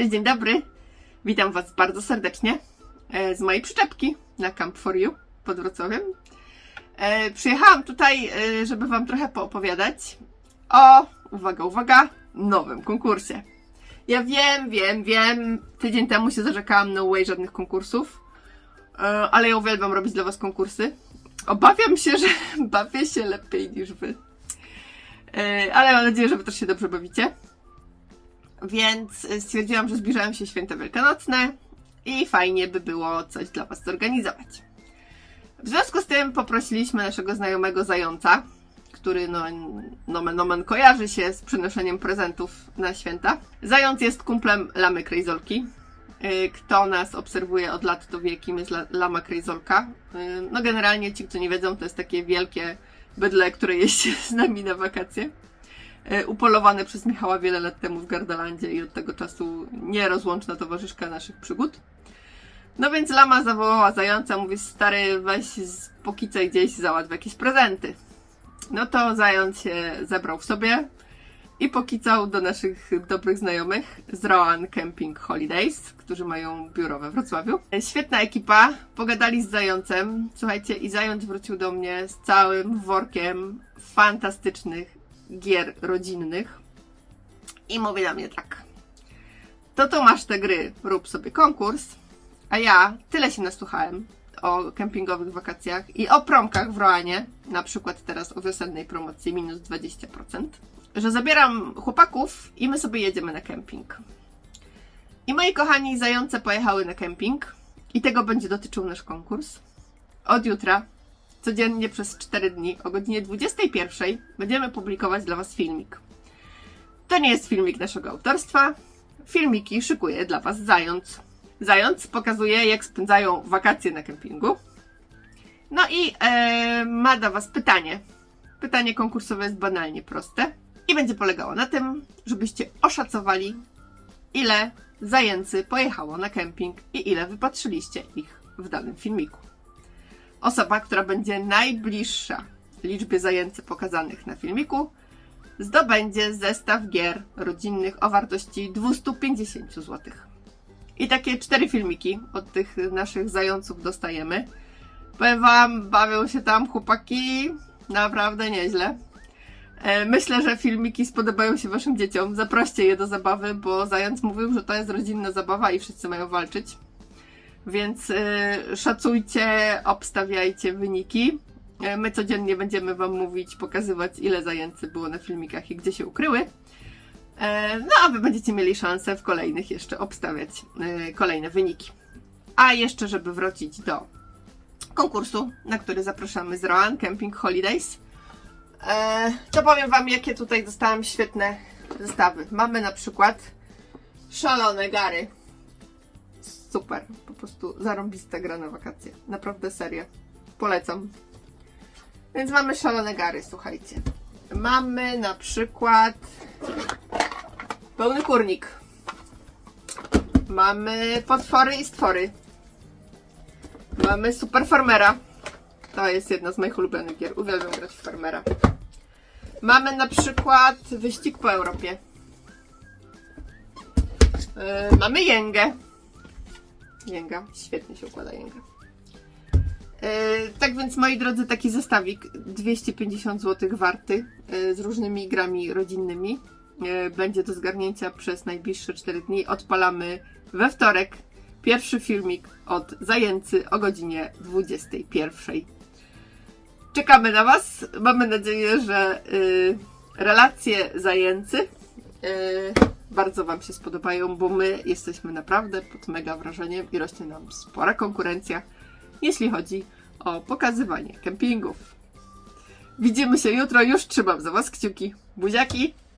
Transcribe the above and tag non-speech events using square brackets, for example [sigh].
Cześć, dzień dobry. Witam Was bardzo serdecznie e, z mojej przyczepki na Camp for You pod Wrocławiem. E, Przyjechałam tutaj, e, żeby Wam trochę poopowiadać o, uwaga, uwaga, nowym konkursie. Ja wiem, wiem, wiem, tydzień temu się zarzekałam, no way, żadnych konkursów, ale ja uwielbiam robić dla Was konkursy. Obawiam się, że [laughs] bawię się lepiej niż Wy. Ale mam nadzieję, że Wy też się dobrze bawicie. Więc stwierdziłam, że zbliżają się święta wielkanocne i fajnie by było coś dla Was zorganizować. W związku z tym poprosiliśmy naszego znajomego zająca, który no, nomen nomen kojarzy się z przynoszeniem prezentów na święta. Zając jest kumplem lamy krejzolki. Y, Kto nas obserwuje od lat, to wie, kim jest la- lama krejzolka. Y, No generalnie ci, co nie wiedzą, to jest takie wielkie bydle, które jeździ [laughs] z nami na wakacje upolowane przez Michała wiele lat temu w Gardalandzie i od tego czasu nierozłączna towarzyszka naszych przygód. No więc lama zawołała zająca, mówi stary weź z pokicaj gdzieś załatw jakieś prezenty. No to zając się zebrał w sobie i pokicał do naszych dobrych znajomych z Roan Camping Holidays, którzy mają biuro we Wrocławiu. E, Świetna ekipa, pogadali z zającem, słuchajcie, i zając wrócił do mnie z całym workiem fantastycznych gier rodzinnych i mówi do mnie tak. To to masz te gry, rób sobie konkurs, a ja tyle się nasłuchałem o kempingowych wakacjach i o promkach w Roanie, na przykład teraz o wiosennej promocji minus 20%, że zabieram chłopaków i my sobie jedziemy na kemping. I moi kochani zające pojechały na kemping i tego będzie dotyczył nasz konkurs. Od jutra codziennie przez 4 dni o godzinie 21 będziemy publikować dla Was filmik. To nie jest filmik naszego autorstwa. Filmiki szykuje dla Was Zając. Zając pokazuje, jak spędzają wakacje na kempingu. No i e, ma dla Was pytanie. Pytanie konkursowe jest banalnie proste i będzie polegało na tym, żebyście oszacowali, ile zajęcy pojechało na kemping i ile wypatrzyliście ich w danym filmiku osoba, która będzie najbliższa liczbie zajęcy pokazanych na filmiku, zdobędzie zestaw gier rodzinnych o wartości 250 zł. I takie cztery filmiki od tych naszych zająców dostajemy. Powiem Wam, bawią się tam chłopaki naprawdę nieźle. E, Myślę, że filmiki spodobają się Waszym dzieciom. Zaproście je do zabawy, bo zając mówił, że to jest rodzinna zabawa i wszyscy mają walczyć. Więc y, szacujcie, obstawiajcie wyniki. Y, My codziennie będziemy Wam mówić, pokazywać, ile zajęcy było na filmikach i gdzie się ukryły. E, No, a Wy będziecie mieli szansę w kolejnych jeszcze obstawiać y, kolejne wyniki. A jeszcze, żeby wrócić do konkursu, na który zapraszamy z Roan Camping Holidays, to powiem Wam, jakie tutaj dostałam świetne zestawy. Mamy na przykład szalone gary super. Po prostu zarąbista gra na wakacje. Naprawdę serio. Polecam. Więc mamy szalone gary, słuchajcie. Mamy na przykład pełny kurnik. Mamy potwory i stwory. Mamy super farmera. To jest jedna z moich ulubionych gier. Uwielbiam grać w farmera. Mamy na przykład wyścig po Europie. Yy, mamy jęgę. Jęga. Świetnie się układa jęga. Yy, tak więc, moi drodzy, taki zestawik 250 zł warty yy, z różnymi grami rodzinnymi. Yy, będzie do zgarnięcia przez najbliższe 4 dni. Odpalamy we wtorek pierwszy filmik od zajęcy o godzinie 21. Czekamy na Was. Mamy nadzieję, że relacje zajęcy bardzo Wam się spodobają, bo my jesteśmy naprawdę pod mega wrażeniem i rośnie nam spora konkurencja, jeśli chodzi o pokazywanie kempingów. Widzimy się jutro, już trzymam za Was kciuki. Buziaki!